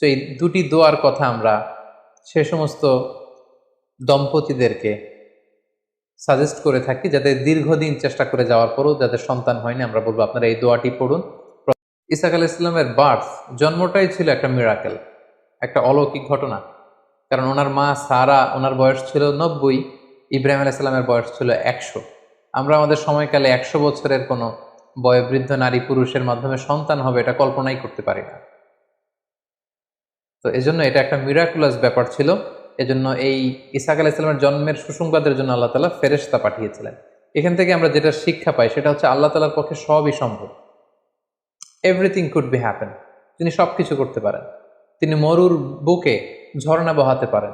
So এই দুটি দোয়ার কথা আমরা সে সমস্ত দম্পতিদেরকে সাজেস্ট করে থাকি যাদের দীর্ঘদিন চেষ্টা করে যাওয়ার পরও যাদের সন্তান হয়নি। আমরা বলব আপনারা এই দোয়াটি পড়ুন। ইসাক আল ইসলামের বার্থ জন্মটাই ছিল একটা মিরাকেল একটা অলৌকিক ঘটনা। কারণ ওনার মা সারা, ওনার বয়স ছিল নব্বই, ইব্রাহিম আলাহ ইসলামের বয়স ছিল একশো। আমরা আমাদের সময়কালে একশো বছরের কোনো বয়োবৃদ্ধ নারী পুরুষের মাধ্যমে সন্তান হবে এটা কল্পনাই করতে পারি না। তো এজন্য এটা একটা মিরাকুলাস ব্যাপার ছিল। এজন্য এই ইসাক আলাহ ইসলামের জন্মের সুসংবাদের জন্য আল্লাহ তালা ফেরেশতা পাঠিয়েছিলেন। এখান থেকে আমরা যেটা শিক্ষা পাই সেটা হচ্ছে আল্লাহ তালার পক্ষে সবই সম্ভব। এভরিথিং কুড বি হ্যাপেন তিনি সব কিছু করতে পারেন। তিনি মরুর বুকে ঝর্ণা বহাতে পারেন।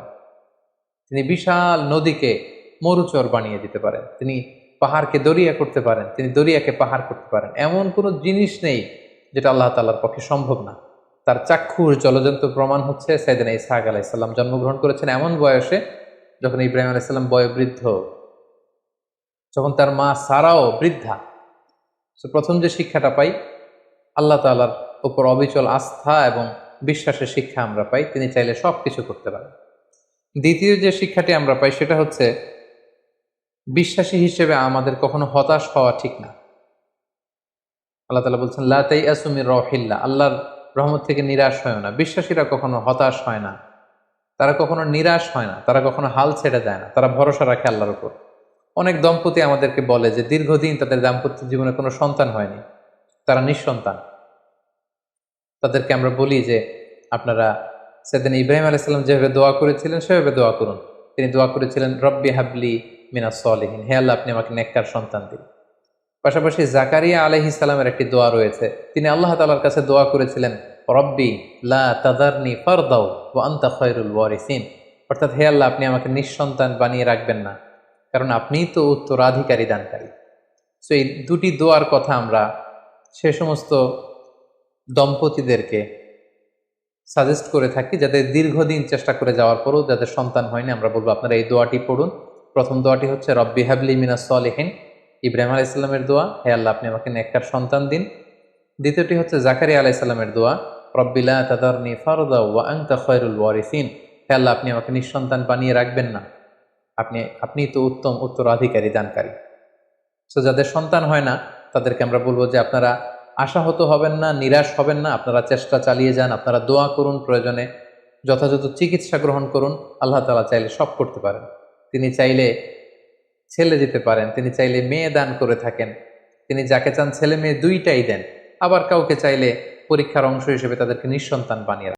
তিনি বিশাল নদীকে মরুচর বানিয়ে দিতে পারেন। তিনি পাহাড়কে দরিয়া করতে পারেন। তিনি দরিয়াকে পাহাড় করতে পারেন। এমন কোনো জিনিস নেই যেটা আল্লাহ তাল্লার পক্ষে সম্ভব না। তার চাক্ষুর জলজন্ত প্রমাণ হচ্ছে সাইদিন ইসাহাক আলাইসাল্লাম জন্মগ্রহণ করেছেন এমন বয়সে যখন ইব্রাহিম আলাইসাল্লাম বয়োবৃদ্ধ। যখন তার মা সারাও বৃদ্ধা। তো প্রথম যে শিক্ষাটা পাই, আল্লাহ তালার উপর অবিচল আস্থা এবং বিশ্বাসের শিক্ষা আমরা পাই, তিনি চাইলে সব কিছু করতে পারেন। দ্বিতীয় যে শিক্ষাটি আমরা পাই, সেটা হচ্ছে বিশ্বাসী হিসেবে আমাদের কখনো হতাশ হওয়া ঠিক না। আল্লাহ তালা বলছেন লাতাই আসুমির রহিল্লা আল্লাহর রহমত থেকে নিরাশ হয় না। বিশ্বাসীরা কখনো হতাশ হয় না। তারা কখনো নিরাশ হয় না। তারা কখনো হাল ছেড়ে দেয় না। তারা ভরসা রাখে আল্লাহর উপর। অনেক দম্পতি আমাদেরকে বলে যে, দীর্ঘদিন তাদের দাম্পত্য জীবনে কোনো সন্তান হয়নি। তারা নিঃসন্তান। তাদেরকে আমরা বলি যে, আপনারা সেদিন ইব্রাহিম আলাইসাল্লাম যেভাবে দোয়া করেছিলেন, সেভাবে দোয়া করুন। তিনি দোয়া করেছিলেন, রব্বি হাবলি মিনা সলিহীন। হে আল্লাহ, আপনি আমাকে নেককার সন্তান দিন। পাশাপাশি জাকারিয়া আলহি সালামের একটি দোয়া রয়েছে। তিনি আল্লাহ তালার কাছে দোয়া করেছিলেন, রব্বি লা তাদারনি ফারদাও ও আন্তা খয়রুল ওয়ারিসিন। অর্থাৎ, হে আল্লাহ, আপনি আমাকে নিঃসন্তান বানিয়ে রাখবেন না, কারণ আপনিই তো উত্তরাধিকারী দানকারী। সো, এই দুটি দোয়ার কথা আমরা সে সমস্ত দম্পতিদেরকে সাজেস্ট করে থাকি যাদের দীর্ঘদিন চেষ্টা করে যাওয়ার পরও যাদের সন্তান হয়নি, আমরা বলব আপনারা এই দোয়াটি পড়ুন। প্রথম দোয়াটি হচ্ছে, রব্বি হাবলি মিনা সলেহিন ইব্রাহিম আলাহ ইসলামের দোয়া, হে আল্লাহ, আপনি আমাকে নেককার সন্তান দিন। দ্বিতীয়টি হচ্ছে জাকারি আলাহ ইসলামের দোয়া রব্বিলা তাদারনি ফারদা ওয়া আংতা খয়রুল ওয়ারিসিন। হে আল্লাহ, আপনি আমাকে নিঃসন্তান বানিয়ে রাখবেন না। আপনি আপনি তো উত্তম উত্তরাধিকারী, দানকারী। সো যাদের সন্তান হয় না, তাদেরকে আমরা বলব যে আপনারা আশাহত হবেন না, নিরাশ হবেন না, আপনারা চেষ্টা চালিয়ে যান, আপনারা দোয়া করুন প্রয়োজনে। যথাযথ চিকিৎসা গ্রহণ করুন, আল্লাহ তালা চাইলে সব করতে পারেন। তিনি চাইলে ছেলে দিতে পারেন, তিনি চাইলে মেয়ে দান করে থাকেন। তিনি যাকে চান ছেলে মেয়ে দুইটাই দেন, আবার কাউকে চাইলে পরীক্ষার অংশ হিসেবে তাদেরকে নিঃসন্তান বানিয়ে